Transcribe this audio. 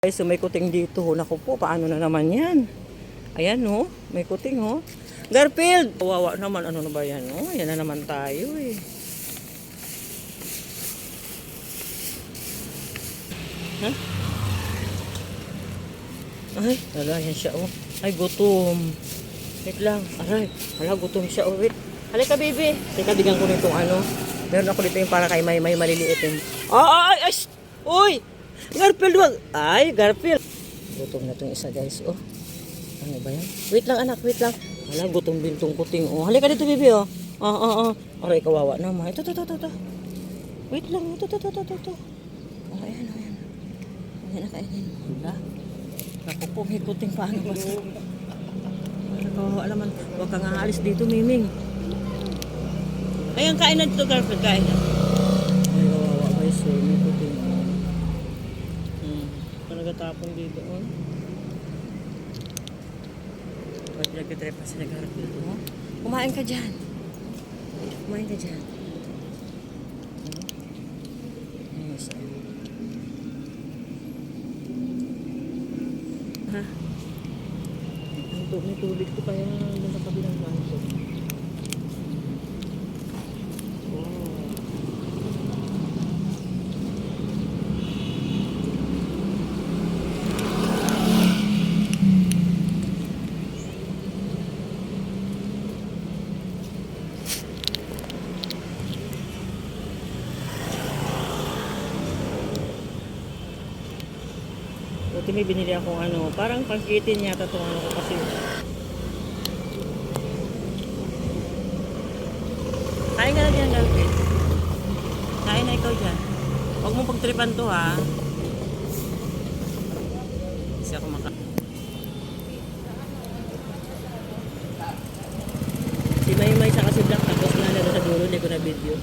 Guys, so may kuting dito. Naku po, paano na naman yan? Ayan, oh. May kuting, oh. Garfield! Kawawa naman. Ano na ba yan, oh? Yan na naman tayo, eh. Ha? Ay, wala yan siya, oh. Ay, gutom. Wait lang. Aray, wala, gutom siya, oh. Wait. Halika, baby. Teka, bigyan ko nitong ano. Meron ako dito yung para kay May May maliliit yung... Ah, ay, ay, shh! Uy! Garfield, wag! Ay, Garfield! Gutom na tong isa, guys, oh. Ano ba yan? Wait lang, anak, wait lang. Wala, gutom din tong kuting, oh. Halika dito, baby, oh. Ah, ah, ah. Aray, kawawa naman. Ito, ito, ito, ito. Wait lang, ito, ito, ito, ito, ito. Oh, ayan, oh, ayan. Ayan, nakainin. Wala. Naku po, may kuting paano ba? Wala, kawawa naman. Huwag kang aalis dito, Miming. Ayan, kain na dito, Garfield, kain na. Ay, kawawa, guys. May kuting. Nagatapon dito, oh. Pag nagtitrip pa sila Garfield, oh. Kumain ka dyan. Kumain ka dyan. Ayos, ah. Ha? Ang tubig to kaya nasa kabilang kanto. Oh. Buti may binili akong ano, parang pangkitin yata itong ano ko kasi. Kain ka na dyan, Galpit. Kain na ikaw dyan. Huwag mong pagtripan to ha. Kasi ako maka... Si Maymay sa kasi Black tapos na na sa dulo, hindi ko na video.